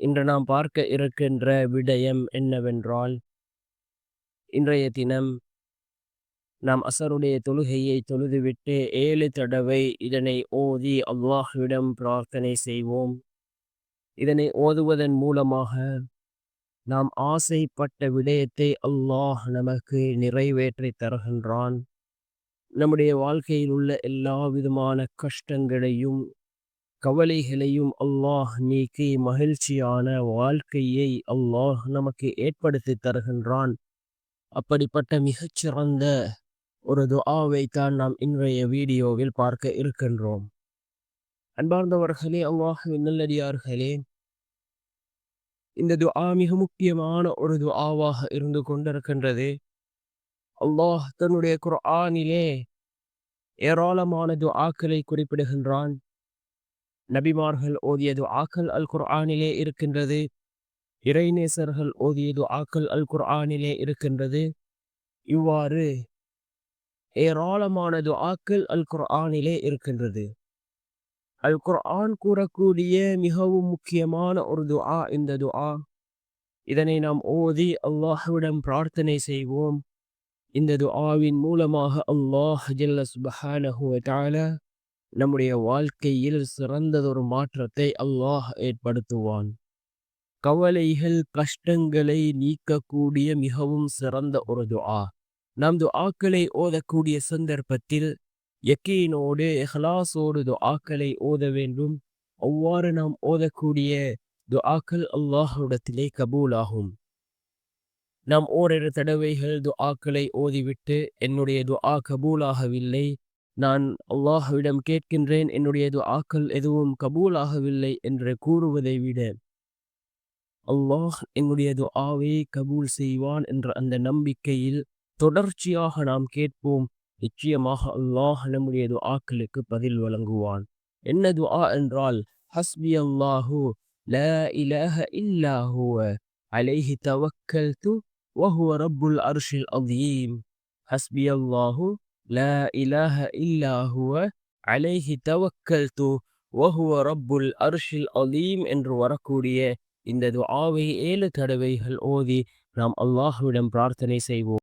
இன்று நாம் பார்க்க இருக்கின்ற விடயம் என்னவென்றால் இன்றைய தினம் நாம் அசருடைய தொழுகையை தொழுதுவிட்டு ஏழு தடவை இதனை ஓதி அல்லாஹ்விடம் பிரார்த்தனை செய்வோம். இதனை ஓதுவதன் மூலமாக நாம் ஆசைப்பட்ட விடயத்தை அல்லாஹ் நமக்கு நிறைவேற்றி தருகின்றான். நம்முடைய வாழ்க்கையில் உள்ள எல்லா விதமான கஷ்டங்களையும் கவலைகளையும் அல்லாஹ் நீக்கி மகிழ்ச்சியான வாழ்க்கையை அல்லாஹ் நமக்கு ஏற்படுத்தி தருகின்றான். அப்படிப்பட்ட மிகச்சிறந்த ஒரு துஆவை தான் நாம் இன்றைய வீடியோவில் பார்க்க இருக்கின்றோம். அன்பார்ந்தவர்களே அல்லாஹுவின் நல்லடியார்களே இந்த துஆ மிக முக்கியமான ஒரு துஆவாக இருந்து கொண்டிருக்கின்றது. அல்லாஹ் தன்னுடைய குர்ஆனிலே ஏராளமான துஆக்களை குறிப்பிடுகின்றான். நபிமார்கள் ஓதியது ஆக்கல் அல் குர்ஆனிலே இருக்கின்றது. இறைநேசர்கள் ஓதியது ஆக்கல் அல் குர்ஆனிலே இருக்கின்றது. இவ்வாறு ஏராளமானது ஆக்கல் அல் குர்ஆனிலே இருக்கின்றது. அல் குர்ஆன் கூறக்கூடிய மிகவும் முக்கியமான ஒரு துஆ இந்த துஆ. இதனை நாம் ஓதி அல்லாஹ்விடம் பிரார்த்தனை செய்வோம். இந்த துஆவின் மூலமாக அல்லாஹ் ஜல்ல சுபஹானஹு தாலா நம்முடைய வாழ்க்கையில் சிறந்ததொரு மாற்றத்தை அல்லாஹ் ஏற்படுத்துவான். கவலைகள் கஷ்டங்களை நீக்கக்கூடிய மிகவும் சிறந்த ஒரு துஆ. நம் துஆக்களை ஓதக்கூடிய சந்தர்ப்பத்தில் யக்கீனோடு எஹ்லாஸோடு துஆக்களை ஓத வேண்டும். அவ்வாறு நாம் ஓதக்கூடிய துஆக்கள் அல்லாஹுடத்திலே கபூலாகும். நாம் ஓரிரு தடவைகள் துஆக்களை ஓதிவிட்டு என்னுடைய துஆ கபூலாகவில்லை. நான் அல்லாஹுவிடம் கேட்கின்றேன் என்னுடையது ஆக்கள் எதுவும் கபூலாகவில்லை என்று கூறுவதை விட அல்லாஹ் என்னுடையது ஆவே கபூல் செய்வான் என்ற அந்த நம்பிக்கையில் தொடர்ச்சியாக நாம் கேட்போம். நிச்சயமாக அல்லாஹ் நம்முடையது ஆக்களுக்கு பதில் வழங்குவான். என்ன துஆ என்றால் ஹஸ்பி அல்லாஹு ல இலஹ இல்லாஹுவ அலைஹி தவக்கல் து வஹுவ ரப்புல் அர்ஷில் அதீம் ஹஸ்பி அல்லாஹு லா இலாஹ இல்லா ஹுவ அலைஹி தவக்கல்து வஹுவ ரப்புல் அர்ஷில் அலீம் என்று வரக்கூடிய இந்த துஆவை ஏழு தடவைகள் ஓதி நாம் அல்லாஹ்விடம் பிரார்த்தனை செய்வோம்.